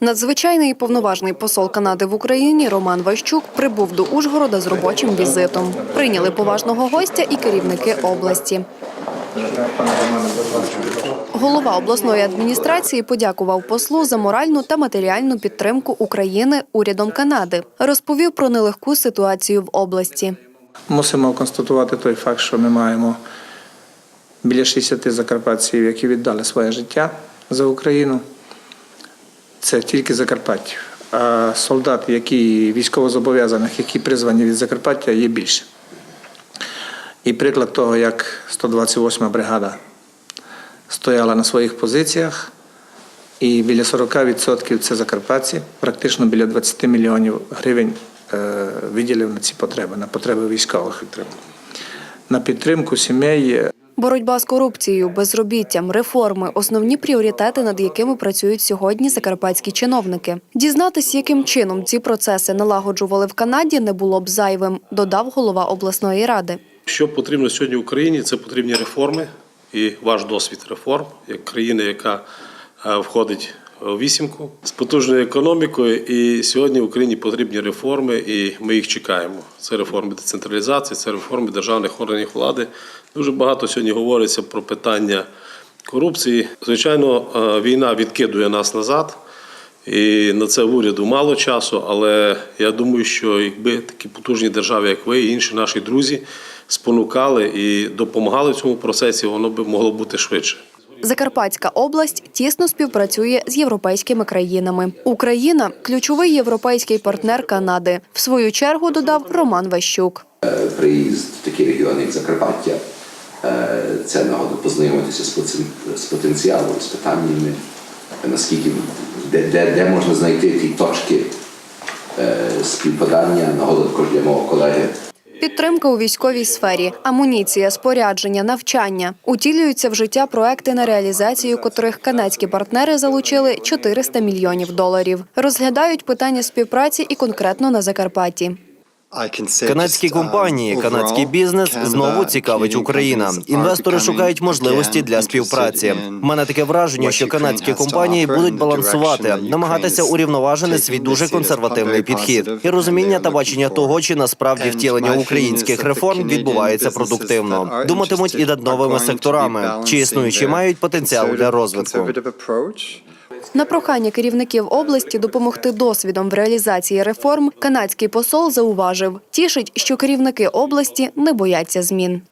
Надзвичайний і повноважний посол Канади в Україні Роман Ващук прибув до Ужгорода з робочим візитом. Прийняли поважного гостя і керівники області. Голова обласної адміністрації подякував послу за моральну та матеріальну підтримку України урядом Канади. Розповів про нелегку ситуацію в області. Мусимо констатувати той факт, що ми маємо біля 60 закарпатців, які віддали своє життя за Україну. Це тільки Закарпаття. А солдат, які військовозобов'язаних, які призвані від Закарпаття, є більше. І приклад того, як 128 бригада стояла на своїх позиціях, і біля 40% це закарпатці, практично біля 20 мільйонів гривень е, виділив на ці потреби, на потреби військових. На підтримку сімей Боротьба з корупцією, безробіттям, реформи основні пріоритети, над якими працюють сьогодні закарпатські чиновники. Дізнатись, яким чином ці процеси налагоджували в Канаді, не було б зайвим, додав голова обласної ради. Що потрібно сьогодні Україні, це потрібні реформи і ваш досвід реформ, як країни, яка е, входить вісімку з потужною економікою. І сьогодні в Україні потрібні реформи, і ми їх чекаємо. Це реформи децентралізації, це реформи державних органів влади. Дуже багато сьогодні говориться про питання корупції. Звичайно, е, війна відкидує нас назад. І на це в уряду мало часу, але я думаю, що якби такі потужні держави, як ви і інші наші друзі, спонукали і допомагали в цьому процесі, воно би могло бути швидше. Закарпатська область тісно співпрацює з європейськими країнами. Україна ключовий європейський партнер Канади. В свою чергу додав Роман Ващук. приїзд в такі регіони, як Закарпаття, е, це нагода познайомитися з потенціалом, з питаннями, наскільки де, де, де можна знайти ті точки е, співпадання, нагода також для мого. Підтримка у військовій сфері, амуніція, спорядження, навчання утілюються в життя проекти, на реалізацію котрих канадські партнери залучили 400 мільйонів доларів. Розглядають питання співпраці і конкретно на Закарпатті. Канадські компанії, канадський бізнес знову цікавить Україна. Інвестори шукають можливості для співпраці. У мене таке враження, що канадські компанії будуть балансувати, намагатися урівноважити свій дуже консервативний підхід і розуміння та бачення того, чи насправді втілення українських реформ відбувається продуктивно. Думатимуть і над новими секторами, чи існуючі мають потенціал для розвитку. На прохання керівників області допомогти досвідом в реалізації реформ канадський посол зауважив, тішить, що керівники області не бояться змін.